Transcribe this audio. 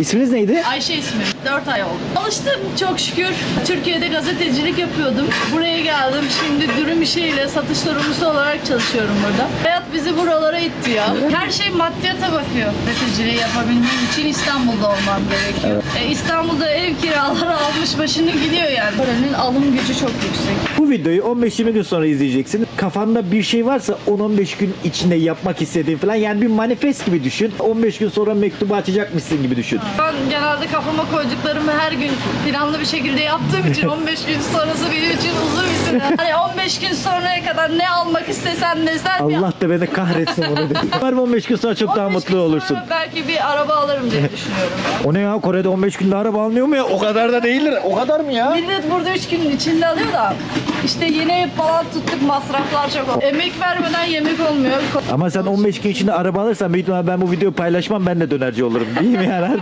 İsminiz neydi? Ayşe ismi. 4 ay oldu. Alıştım çok şükür. Türkiye'de gazetecilik yapıyordum. Buraya geldim. Şimdi dürüm işiyle satış sorumlusu olarak çalışıyorum burada. Hayat bizi buralara itti ya. Her şey maddiyata bakıyor. Gazeteciliği yapabilmem için İstanbul'da olmam gerekiyor. E, İstanbul'da ev kiraları almış başını gidiyor yani. Paranın alım gücü çok yüksek. Bu videoyu 15-20 gün sonra izleyeceksin. Kafanda bir şey varsa 10-15 gün içinde yapmak istediğin falan yani bir manifest gibi düşün. 15 gün sonra mektubu açacakmışsın gibi düşün. Ben genelde kafama koyduklarımı her gün planlı bir şekilde yaptığım için 15 gün sonrası benim için uzun bir süre. Hani 15 gün sonraya kadar ne almak istesen desen ya. Allah da beni kahretsin bunu dedi. Umarım 15 gün sonra çok daha 15 mutlu olursun. belki bir araba alırım diye düşünüyorum. O ne ya Kore'de 15 günde araba alınıyor mu ya? O kadar da değildir. O kadar mı ya? Millet burada 3 günün içinde alıyor da işte yeni ev falan tuttuk masraflar çok. Emek vermeden yemek olmuyor. Ama sen 15 gün içinde araba alırsan büyük ihtimalle ben bu videoyu paylaşmam ben de dönerci olurum. Değil mi yani?